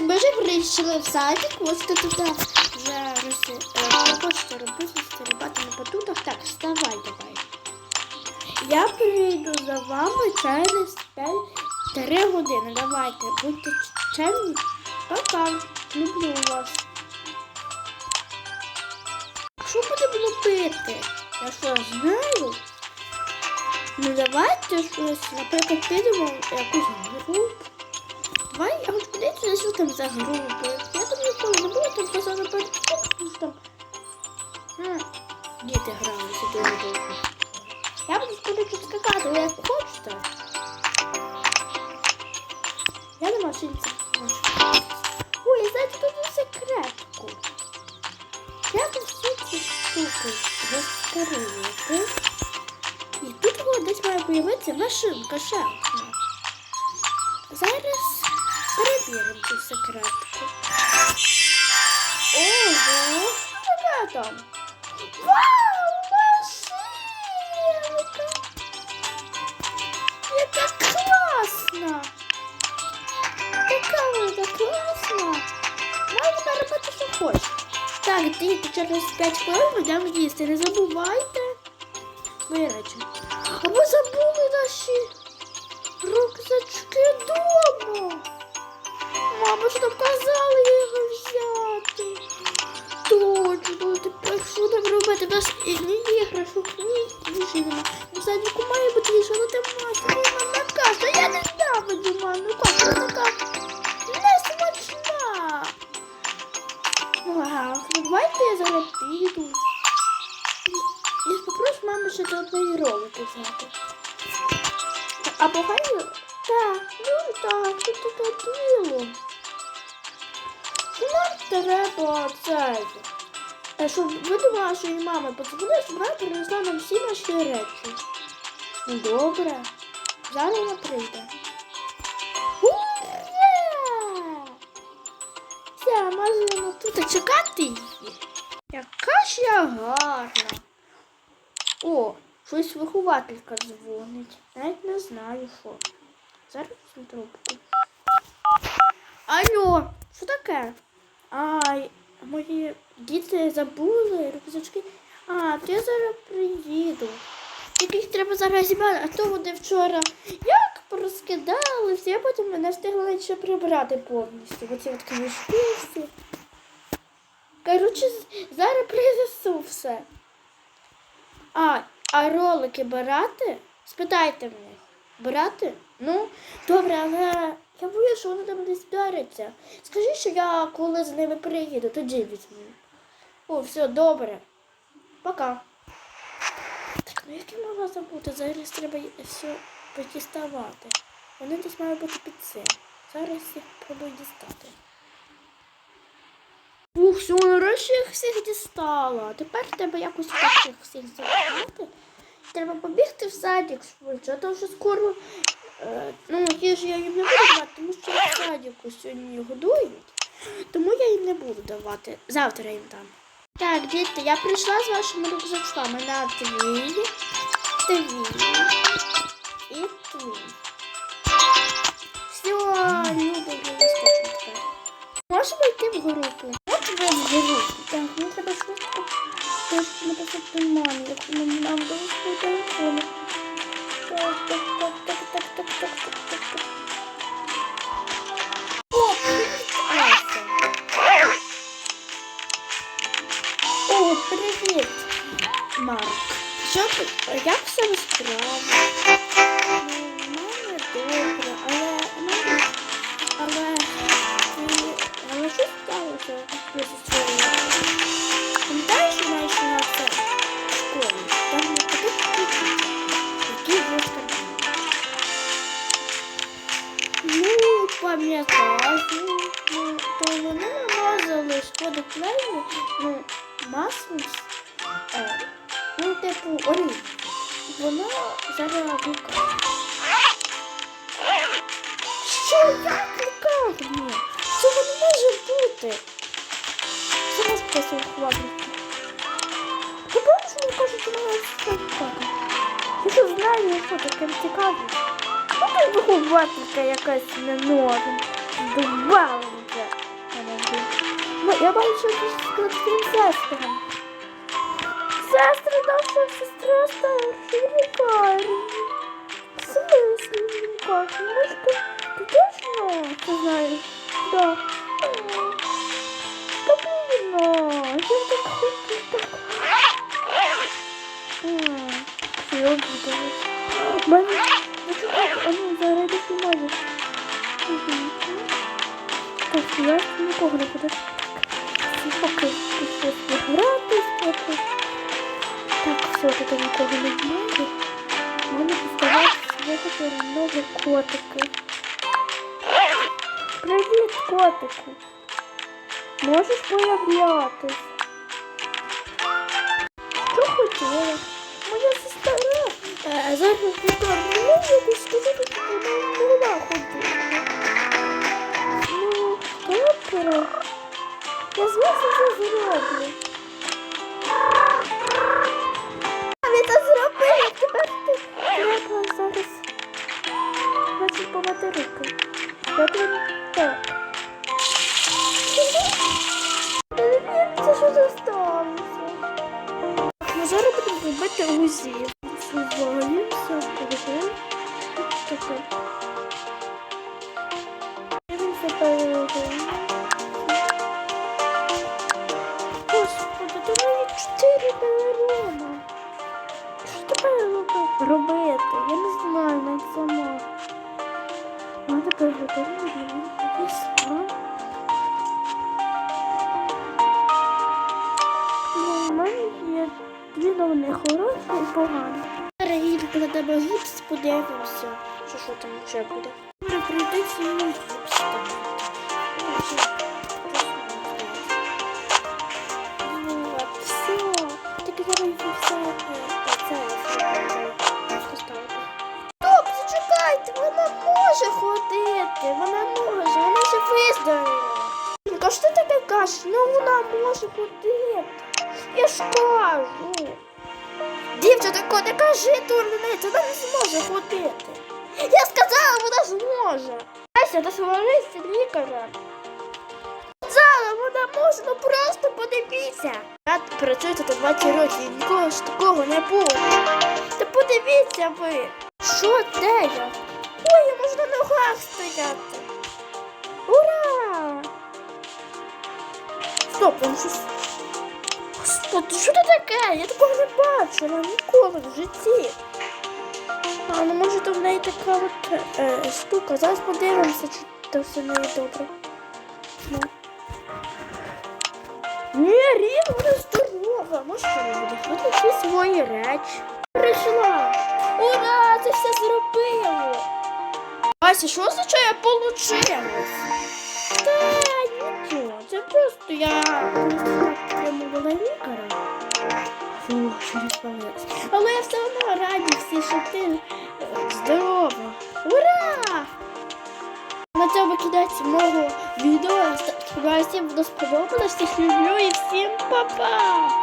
Ми вже прийшли в садик, ось тут вже Хочете робити стрибати на батутах. Так, вставай давай. Я прийду за вами через 3 години. Давайте, будьте чемні. Пока. Люблю вас. Що будемо робити? Я що знаю? Ну давайте щось, наприклад, підемо якусь групу. Давай, а вот куда я туда сел там за группы? Я там не помню, было там казалось, что там... А, где ты играл, если ты не был? Я буду скажу, что скакать, но я хочу то Я на машинке. Ой, я знаю, тут одну секретку. Я бы все эти штуки раскрыла. І тут десь має появитися машинка шахтна. Зараз крапки. Ого, ребята! Вау, машинка! Это классно! Такая это классно! Можна робити, що хочеш. Так, дивіться, через 5 хвилин будемо їсти. Не забувайте вирачу. А ми забули наші рюкзачки дома. Мама ж нам казала його взяти. Точно, тепер що нам робити? У нас ні іграшок, ні нема. У садіку має бути їжа, але там мати мама каша. Я не знаю, маму кашу, вона така не смачна. Вау, давайте я зараз піду. І попрошу маму ще до одної ролики взяти. А погано? Так, ну так, тут таке діло. Що нам треба це? Е, Щоб ви до вашої мами подзвонили, щоб вона принесла нам всі наші речі. Ну добре. Зараз вона прийде. Ура! Все, можемо тут чекати її. Яка ж я гарна. О, щось вихователька дзвонить. Навіть не знаю що. Зараз візьму трубку. Алло, що таке? Ай, мої діти забули рюкзачки. А, то я зараз приїду. Їх треба зараз зібрати, а то вони вчора як порозкидалися, я потім не встигла ще прибрати повністю. Оці от книжки всі. Коротше, зараз принесу все. А, а ролики брати? Спитайте мене. Брати? Ну, добре, але я боюся, що вони там десь вдаряться. Скажи, що я коли з ними приїду, тоді візьму. О, все, добре. Пока. Так, ну як я могла забути? Зараз треба все подіставати. Вони десь мають бути під цим. Зараз їх пробую дістати. Ух, все, нарешті їх всіх дістала. Тепер треба якось так всіх забрати. Треба побігти в садик швидше, а то вже скоро. Ну, їжу я їм не буду давати, тому що в садику сьогодні годують. Тому я їм не буду давати. Завтра їм дам. Так, діти, я прийшла з вашими рюкзачками на твій, твій і твій. Все, люди, листочок. Можемо йти в групу. От ви в групу. Так, мені треба швидко теж написати мамі, як нам нам до телефону. О, привет, Марк. Що Я все справи? У мене. Олі, вона зараз в лікарні. Що вона в лікарні? Цього не може бути. Зараз послухав. Ти бачиш, мені кажуть, вона в лікарні. Я тут знаю, що таке цікаво. Ну, ти якась не норм. Дубавенька. Ну, я бачу, що з принцестером. Сестри, наша сестра старша в лікарні. В смислі в лікарні? Може, ти, ти точно це знаєш? Да. М. Та блін, а, я так хочу так. М, Що я буду? У мене, ну чекайте, а ну, зараз не можеш. Мгм. Так, я нікого не буду. Все, тут нікого не знаю. Мені поставати свого чорного котика. Привіт, котику. Можеш появлятись? Що хотіла? Моя сестра. Е, зараз покормила, і сказати, що вона могла ходити. Ну, добре. Я звісно це зроблю. Будемо погані. Зараз їду кладемо гіпс, подивимося, що, що там вже буде. Може прийдеться і гіпс там. Ну. От, все. Так зараз все е, це поставити. Стоп, зачекайте, вона може ходити, вона може, вона вже виздоровіла. Що ти таке кажеш? Ну вона може ходити. Я ж кажу. Дівчата, не кажи дурниці, вона не зможе ходити. Я сказала, вона зможе. Ася, сварися лікаря. Сказала, вона може, ну просто подивіться. Я працюю тут 20 років, і нікого ж такого не було. Та подивіться ви. Що де я? Ой, я можу на ногах стояти. Ура! Стоп, він щось. Господи, що це таке? Я такого не бачила ніколи в житті. А, ну може то в неї така от е, штука. Зараз подивимося, чи то все в неї добре. Ну. Ні, Ріна, вона здорова. Може, що не буде всі свої речі. Прийшла. Ура, це все зробило. Ася, що означає получилось? Та нічого, це просто я прямувала лікаря. Фу, що спалилась. Але я все одно раді всі, що ти е, здорова. Ура! На цьому кінець мого відео. Сподіваюся, всім сподобалось. Всіх люблю і всім па-па!